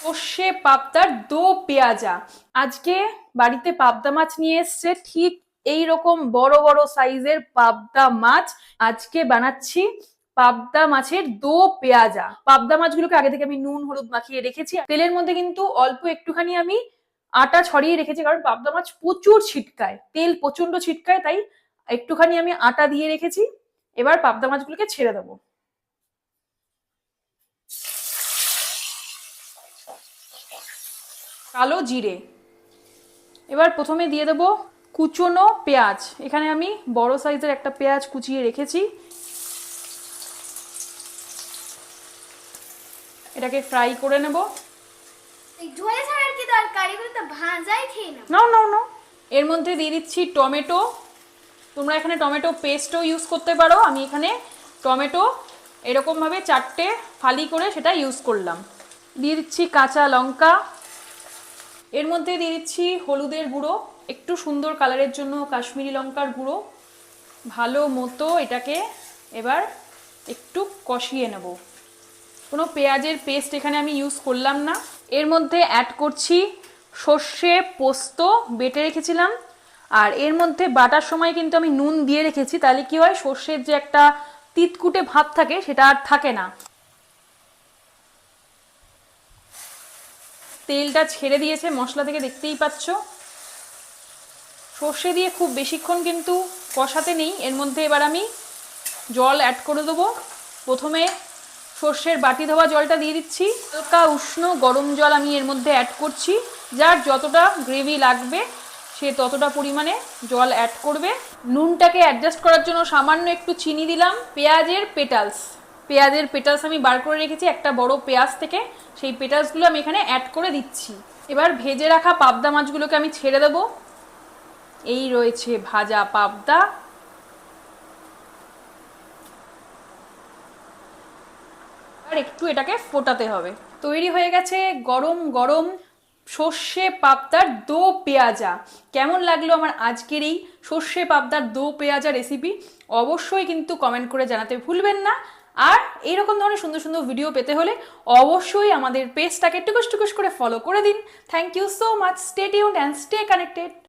সর্ষে, পাবদার, দো পেঁয়াজা। আজকে বাড়িতে পাবদা মাছ নিয়ে এসছে। ঠিক এই রকম বড় বড় সাইজের পাবদা মাছ আজকে বানাচ্ছি। পাবদা মাছের দো পেঁয়াজা। পাবদা মাছগুলোকে আগে থেকে আমি নুন, হলুদ মাখিয়ে রেখেছি। তেলের মধ্যে কিন্তু অল্প একটুখানি আমি আটা ছড়িয়ে রেখেছি, কারণ পাবদা মাছ প্রচুর ছিটকায়। তেল প্রচণ্ড ছিটকায়, তাই একটুখানি আমি আটা দিয়ে রেখেছি। এবার পাবদা মাছগুলোকে ছেড়ে দেবো। কালো জিরে। এবার প্রথমে দিয়ে দেবো কুচনো পেঁয়াজ। এখানে আমি বড় সাইজের একটা পেঁয়াজ কুচিয়ে রেখেছি। এটাকে ফ্রাই করে নেব। এই ঝোলে ছাড়ার কি দরকার? এগুলো তো ভাজাই খেয়ে নেব। নাও নাও নাও। এর মধ্যে দিয়ে দিচ্ছি টমেটো। তোমরা এখানে টমেটো পেস্টও ইউজ করতে পারো। আমি এখানে টমেটো এরকমভাবে চারটে ফালি করে সেটা ইউজ করলাম। দিয়ে দিচ্ছি কাঁচা লঙ্কা। এর মধ্যে দিয়ে দিচ্ছি হলুদের গুঁড়ো, একটু সুন্দর কালারের জন্য কাশ্মীরি লঙ্কার গুঁড়ো। ভালো মতো এটাকে এবার একটু কষিয়ে নেব। কোনো পেঁয়াজের পেস্ট এখানে আমি ইউজ করলাম না। এর মধ্যে অ্যাড করছি সর্ষে পোস্ত, বেটে রেখেছিলাম। আর এর মধ্যে বাটার সময় কিন্তু আমি নুন দিয়ে রেখেছি, তাহলে কি হয়, সর্ষের যে একটা তিতকুটে ভাব থাকে, সেটা আর থাকে না। তেলটা ছেড়ে দিয়েছে, মশলা থেকে দেখতেই পাচ্ছ। সর্ষে দিয়ে খুব বেশিক্ষণ কিন্তু কষাতে নেই। এর মধ্যে এবার আমি জল অ্যাড করে দেবো। প্রথমে সর্ষের বাটি ধোয়া জলটা দিয়ে দিচ্ছি। হালকা উষ্ণ গরম জল আমি এর মধ্যে অ্যাড করছি। যার যতটা গ্রেভি লাগবে, সে ততটা পরিমাণে জল অ্যাড করবে। নুনটাকে অ্যাডজাস্ট করার জন্য সামান্য একটু চিনি দিলাম। পেঁয়াজের পেটালস পেঁয়াজের পেটালস আমি বার করে রেখেছি, একটা বড় পেঁয়াজ থেকে। সেই পেটালসগুলো আমি এখানে অ্যাড করে দিচ্ছি। এবার ভেজে রাখা পাবদা মাছগুলোকে আমি ছেড়ে দেবো। এই রয়েছে ভাজা পাবদা। আর একটু এটাকে ফোটাতে হবে। তৈরি হয়ে গেছে গরম গরম সর্ষে পাবদার দো পেঁয়াজা। কেমন লাগল আমার আজকের এই সর্ষে পাবদার দো পেঁয়াজা রেসিপি অবশ্যই কিন্তু কমেন্ট করে জানাতে ভুলবেন না। আর এইরকম ধরনের সুন্দর সুন্দর ভিডিও পেতে হলে অবশ্যই আমাদের পেজটাকে টুকুস টুকুস করে ফলো করে দিন। Thank you so much stay tune and stay connected